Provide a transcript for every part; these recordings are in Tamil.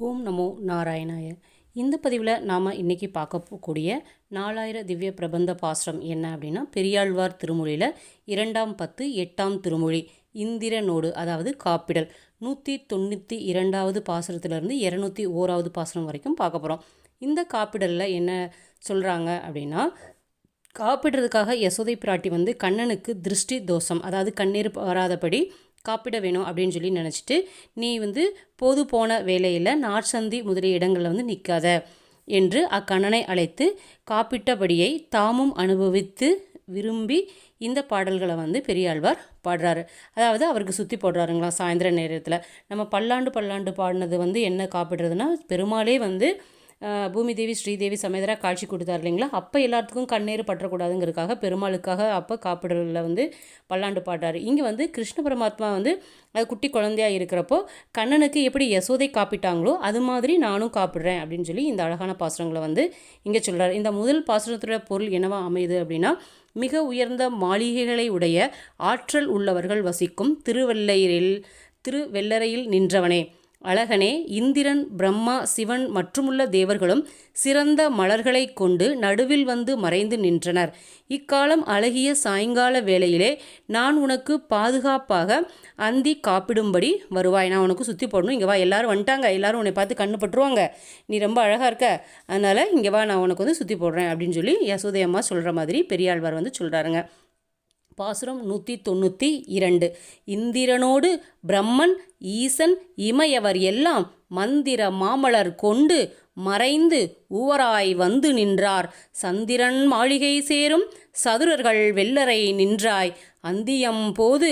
ஓம் நமோ நாராயணாய. இந்த பதிவில் நாம் இன்றைக்கி பார்க்க போகக்கூடிய நாலாயிர திவ்ய பிரபந்த பாசுரம் என்ன அப்படின்னா பெரியாழ்வார் திருமொழியில் இரண்டாம் பத்து எட்டாம் திருமொழி இந்திரனோடு அதாவது காப்பிடல். நூற்றி தொண்ணூற்றி இரண்டாவது பாசுரத்துலேருந்து இரநூத்தி ஓராவது பாசுரம் வரைக்கும் பார்க்க போகிறோம் இந்த காப்பிடலில் என்ன சொல்கிறாங்க அப்படின்னா காப்பிடுறதுக்காக யசோதை பிராட்டி வந்து கண்ணனுக்கு திருஷ்டி தோஷம் அதாவது கண்ணீர் வராதபடி காப்பிட வேணும் அப்படின்னு சொல்லி நினச்சிட்டு நீ வந்து போது போன வேலையில் நாற்சந்தி முதலிய இடங்களில் வந்து நிற்காத என்று அக்கண்ணனை அழைத்து காப்பிட்டபடியை தாமும் அனுபவித்து விரும்பி இந்த பாடல்களை வந்து பெரியாழ்வார் பாடுறாரு. அதாவது அவருக்கு சுற்றி போடுறாருங்களா சாயந்தர நேரத்தில். நம்ம பல்லாண்டு பல்லாண்டு பாடினது வந்து என்ன காப்பிடுறதுன்னா பெருமாளே வந்து பூமிதேவி பூமி தேவி ஸ்ரீதேவி சமேதரா காட்சி கொடுத்தார் இல்லைங்களா? அப்போ எல்லாத்துக்கும் கண்ணீர் பற்றக்கூடாதுங்கிறதுக்காக பெருமாளுக்காக அப்போ காப்பிடலில் வந்து பல்லாண்டு பாட்டார் இங்கே வந்து கிருஷ்ண பரமாத்மா வந்து அது குட்டி குழந்தையாக இருக்கிறப்போ கண்ணனுக்கு எப்படி யசோதை காப்பிட்டாங்களோ அது மாதிரி நானும் காப்பிடுறேன் அப்படின்னு சொல்லி இந்த அழகான பாசுரங்களை வந்து இங்கே சொல்கிறார் இந்த முதல் பாசுரத்தோட பொருள் என்னவா அமையுது அப்படின்னா மிக உயர்ந்த மாளிகைகளை உடைய ஆற்றல் உள்ளவர்கள் வசிக்கும் திருவெல்லையில் திருவெல்லரையில் நின்றவனே. அழகனே இந்திரன் பிரம்மா சிவன் மற்றுமுள்ள தேவர்களும் சிறந்த மலர்களை கொண்டு நடுவில் வந்து மறைந்து நின்றனர். இக்காலம் அழகிய சாயங்கால வேளையிலே நான் உனக்கு பாதுகாப்பாக அந்தி காப்பிடும்படி வருவாய். நான் உனக்கு சுற்றி போடணும். இங்கே வா எல்லாரும் வந்துட்டாங்க. எல்லாரும் உன்னை பார்த்து கண்ணு பட்டுருவாங்க. நீ ரொம்ப அழகாக இருக்க. அதனால் இங்கே வா நான் உனக்கு வந்து சுற்றி போடுறேன் அப்படின்னு சொல்லி யசோதையம்மா சொல்கிற மாதிரி பெரியாழ்வார் வந்து சொல்கிறாருங்க பாசுரம் நூற்றி தொண்ணூற்றி இரண்டு. இந்திரனோடு பிரம்மன் ஈசன் இமையவர் எல்லாம் மந்திர மாமலர் கொண்டு மறைந்து உவராய் வந்து நின்றார். சந்திரன் மாளிகை சேரும் சதுரர்கள் வெள்ளரை நின்றாய். அந்தியம் போது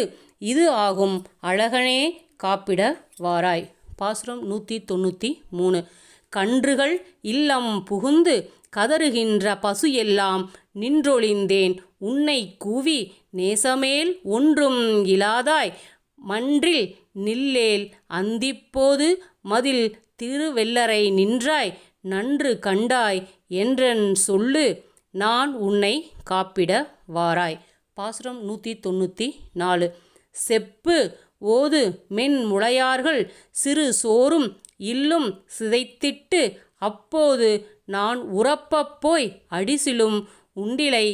இது ஆகும் அழகனே காப்பிட வாராய். பாசுரம் நூற்றி தொண்ணூற்றி மூணு. கன்றுகள் இல்லம் புகுந்து கதறுகின்ற பசு எல்லாம் நின்றொழிந்தேன். உன்னை கூவி நேசமேல் ஒன்றும் இலாதாய். மன்றில் நில்லேல் அந்திப்போது மதில் திருவெல்லரை நின்றாய். நன்று கண்டாய் என்றன் சொல்லு நான் உன்னை காப்பிட வாராய். பாசுரம் நூற்றி தொண்ணூற்றி நாலு செப்பு ஓது மென் முளையார்கள் சிறு சோறும் இல்லும் சிதைத்திட்டு அப்போது நான் உறப்பப் போய் அடிசிலும் உண்டிலை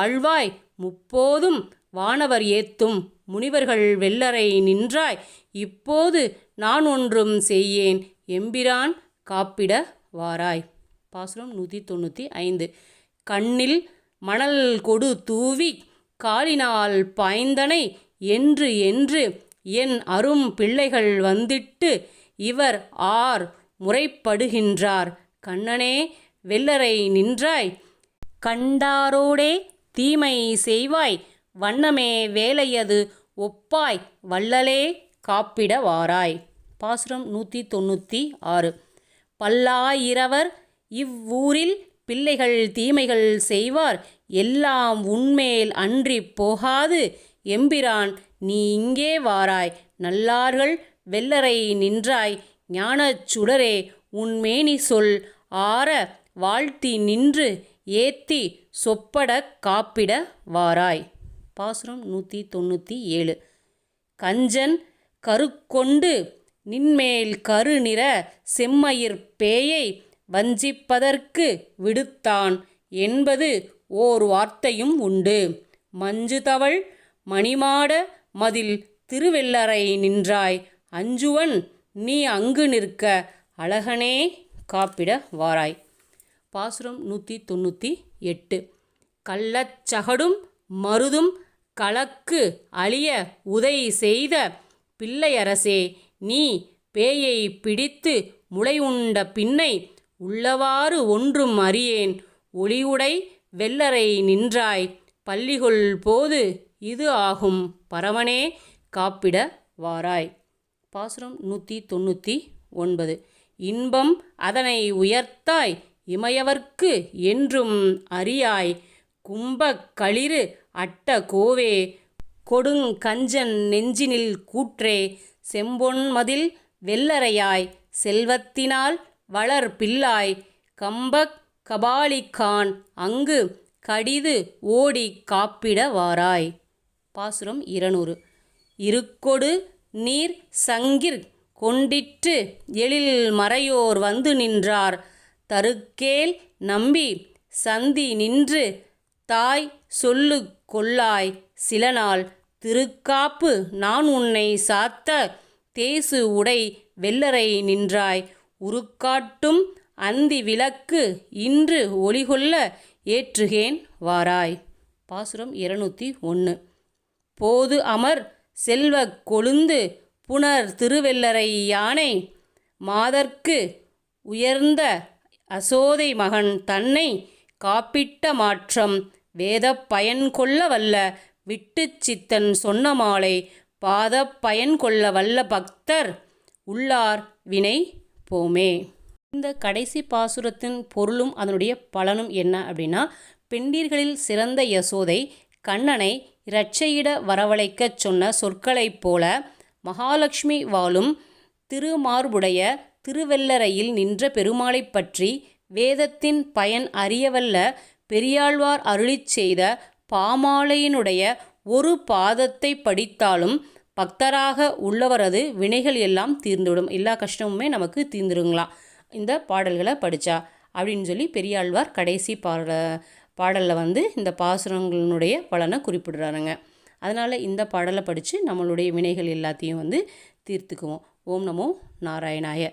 ஆழ்வாய் முப்போதும் வானவர் ஏத்தும் முனிவர்கள் வெள்ளரை நின்றாய். இப்போது நான் ஒன்றும் செய்யேன் எம்பிரான் காப்பிட வாராய். பாசுரம் நூற்றி தொண்ணூற்றி ஐந்து. கண்ணில் மணல் கொடு தூவி காலினால் பாய்ந்தனை என்று என்று என் அரும் பிள்ளைகள் வந்திட்டு இவர் ஆர் முறைப்படுகின்றார். கண்ணனே வெள்ளரை நின்றாய். கண்டாரோடே தீமை செய்வாய். வண்ணமே வேலையது ஒப்பாய். வள்ளலே காப்பிட வாராய். பாசுரம் நூற்றி தொண்ணூற்றி ஆறு பல்லாயிரவர் இவ்வூரில் பிள்ளைகள் தீமைகள் செய்வார். எல்லாம் உன்மேல் அன்றி போகாது. எம்பிரான் நீ இங்கே வாராய். நல்லார்கள் வெள்ளரை நின்றாய். ஞானச் சுடரே உன்மேனி சொல் ஆற. வாழ்த்தி நின்று ஏத்தி சொப்பட காப்பிட வாராய். பாசுரம் நூற்றி தொண்ணூற்றி ஏழு. கஞ்சன் கருக்கொண்டு நின்மேல் கருநிற செம்மயிர் பேயை வஞ்சிப்பதற்கு விடுத்தான் என்பது ஓர் வார்த்தையும் உண்டு. மஞ்சு தவள் மணிமாட மதில் திருவெல்லறை நின்றாய். அஞ்சுவன் நீ அங்கு நிற்க அழகனே காப்பிட வாராய். பாசுரம் நூற்றி தொண்ணூற்றி எட்டு. கள்ளச்சகடும் மருதும் கலக்கு அழிய உதை செய்த பிள்ளையரசே நீ பேயை பிடித்து முளை உண்ட பின்னை உள்ளவாறு ஒன்றும் அறியேன். ஒளியுடை வெள்ளரை நின்றாய் பள்ளிகொள் போது இது ஆகும் பரவனே காப்பிட வாராய். பாசுரம் நூற்றி தொண்ணூற்றி ஒன்பது. இன்பம் அதனை உயர்த்தாய் இமையவர்க்கு என்றும் அறியாய். கும்பக் களிறு அட்ட கோவே கொடுங்கஞ்சன் நெஞ்சினில் கூற்றே. செம்பொன்மதில் வெள்ளரையாய் செல்வத்தினால் வளர் பிள்ளாய். கம்பக் கபாலிக்கான் அங்கு கடிது ஓடி காப்பிட வாராய். பாசுரம் இருநூறு. இருக்கொடு நீர் சங்கிர் கொண்டிற்று எழில் மறையோர் வந்து நின்றார். தருக்கேல் நம்பி சந்தி நின்று தாய் சொல்லு கொள்ளாய் சில நாள் திருக்காப்பு நான் உன்னை சாத்த தேசு உடை வெள்ளரை நின்றாய். உருக்காட்டும் அந்தி விளக்கு இன்று ஒளிகொள்ள ஏற்றுகேன் வாராய் பாசுரம் இருநூற்றி ஒன்று போது அமர் செல்வக் கொழுந்து புனர் திருவெல்லரை யானை மாதர்க்கு உயர்ந்த அசோதை மகன் தன்னை காப்பிட்ட மாற்றம் வேதப் பயன் கொள்ள வல்ல விட்டுச் சித்தன் சொன்ன மாலை பாதப் பயன் கொள்ள வல்ல பக்தர் உள்ளார் வினை போமே. இந்த கடைசி பாசுரத்தின் பொருளும் அதனுடைய பலனும் என்ன அப்படின்னா பெண்டீர்களில் சிறந்த யசோதை கண்ணனை இரட்சையிட வரவழைக்கச் சொன்ன சொற்களைப் போல மகாலட்சுமி வாழும் திருமார்புடைய திருவெல்லறையில் நின்ற பெருமாளைப் பற்றி வேதத்தின் பயன் அறியவல்ல பெரியாழ்வார் அருளிச் செய்த பாமாலையினுடைய ஒரு பாதத்தை படித்தாலும் பக்தராக உள்ளவரது வினைகள் எல்லாம் தீர்ந்துவிடும். எல்லா கஷ்டமுமே நமக்கு தீர்ந்துருங்களாம் இந்த பாடல்களை படித்தா அப்படின்னு சொல்லி பெரியாழ்வார் கடைசி பாட பாடலில் வந்து இந்த பாசுரங்களினுடைய பலனை குறிப்பிடுறாருங்க. அதனால் இந்த பாடலை படித்து நம்மளுடைய வினைகள் எல்லாத்தையும் வந்து தீர்த்துக்குவோம். ஓம் நமோ நாராயணாய.